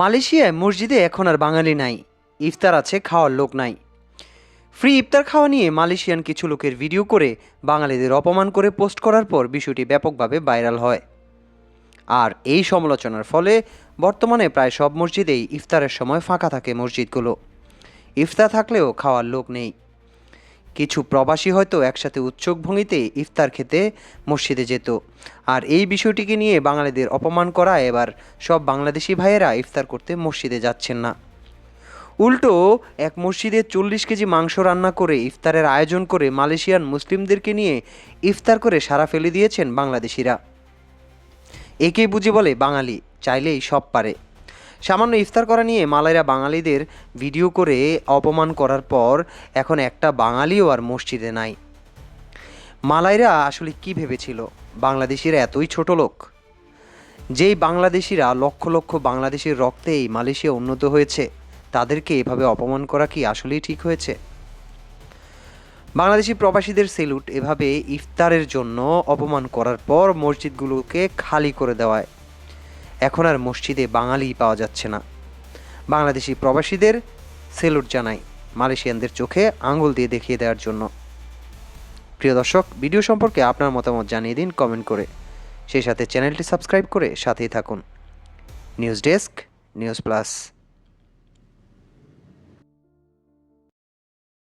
মালয়েশিয়ায় মসজিদে এখন আর বাঙালি নাই, ইফতার আছে, খাওয়ার লোক নাই। ফ্রি ইফতার খাওয়া নিয়ে মালয়েশিয়ান কিছু লোকের ভিডিও করে বাঙালিদের অপমান করে পোস্ট করার পর বিষয়টি ব্যাপকভাবে ভাইরাল হয়। আর এই সমালোচনার ফলে বর্তমানে প্রায় সব মসজিদেই ইফতারের সময় ফাঁকা থাকে মসজিদগুলো। ইফতার থাকলেও খাওয়ার লোক নেই। কিছু প্রবাসী হয়তো একসাথে উচ্চক ভঙ্গিতে ইফতার খেতে মসজিদে যেত। আর এই বিষয়টিকে নিয়ে বাঙালিদের অপমান করা এবার সব বাংলাদেশি ভাইয়েরা ইফতার করতে মসজিদে যাচ্ছেন না। উল্টো, এক মসজিদে চল্লিশ কেজি মাংস রান্না করে ইফতারের আয়োজন করে মালয়েশিয়ান মুসলিমদেরকে নিয়ে ইফতার করে সারা ফেলে দিয়েছেন বাংলাদেশিরা। একেই বুঝি বলে বাঙালি, চাইলেই সব পারে। সামান্য ইফতার করা নিয়ে মালাইরা বাঙালিদের ভিডিও করে অপমান করার পর এখন একটা বাঙালিও আর মসজিদে নাই। মালাইরা আসলে কি ভেবেছিল? বাংলাদেশিরা এতই ছোট লোক? যেই বাংলাদেশিরা লক্ষ লক্ষ বাংলাদেশের রক্তেই মালয়েশিয়া উন্নত হয়েছে, তাদেরকে এভাবে অপমান করা কি আসলেই ঠিক হয়েছে? বাংলাদেশি প্রবাসীদের সেলুট এভাবে ইফতারের জন্য অপমান করার পর মসজিদগুলোকে খালি করে দেওয়ায়। এখন আর মসজিদে বাঙালি পাওয়া যাচ্ছে না। বাংলাদেশি প্রবাসীদের সেলুট জানাই, মালয়েশিয়ানদের চোখে আঙুল দিয়ে দেখিয়ে দেওয়ার জন্য। প্রিয় দর্শক, ভিডিও সম্পর্কে আপনার মতামত জানিয়ে দিন কমেন্ট করে। সেই সাথে চ্যানেলটি সাবস্ক্রাইব করে সাথেই থাকুন। News desk, news plus.